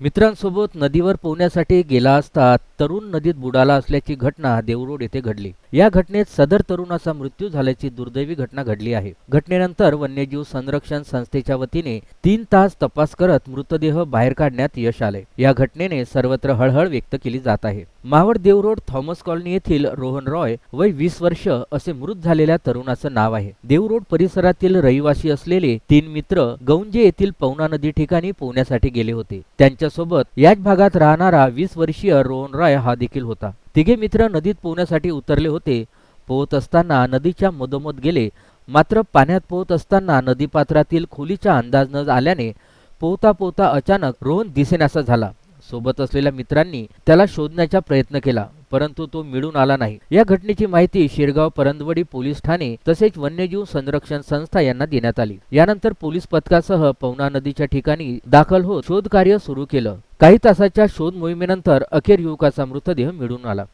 मित्रांसोबत नदीवर पोहण्यासाठी गेला असता तरुण नदीत बुडाला असल्याची घटना देवरोड येथे घडली. या घटनेत सदर तरुणाचा मृत्यू झाल्याची दुर्दैवी घटना घडली आहे. घटनेनंतर वन्यजीव संरक्षण संस्थेच्या वतीने तीन तास तपास करत मृतदेह बाहेर काढण्यात यश आले. या घटनेने सर्वत्र हळहळ व्यक्त केली जात आहे. मावळ देवरोड थॉमस कॉलनी येथील रोहन रॉय वय वीस वर्ष असे मृत झालेल्या तरुणाचं नाव आहे. देवरोड परिसरातील रहिवासी असलेले तीन मित्र गौंजे येथील पवना नदी ठिकाणी पोहण्यासाठी गेले होते. त्यांच्यासोबत याच भागात राहणारा वीस वर्षीय रोहन रॉय हा देखील होता. तिघे मित्र नदीत पोहण्यासाठी उतरले होते. पोहत असताना नदीच्या मधोमध गेले. मात्र पाण्यात पोहत असताना नदीपात्रातील खोलीचा अंदाज न आल्याने पोहता पोहता अचानक रोहन दिसेनासा झाला. सोबत असलेल्या मित्रांनी त्याला शोधण्याचा प्रयत्न केला परंतु तो मिळून आला नाही. या घटनेची माहिती शिरगाव परंदवडी पोलीस ठाणे तसेच वन्यजीव संरक्षण संस्था यांना देण्यात आली. यानंतर पोलीस पथकासह पवना नदीच्या ठिकाणी दाखल होत शोध कार्य सुरू केलं. काही तासाच्या शोध मोहिमेनंतर अखेर युवकाचा मृतदेह मिळून आला.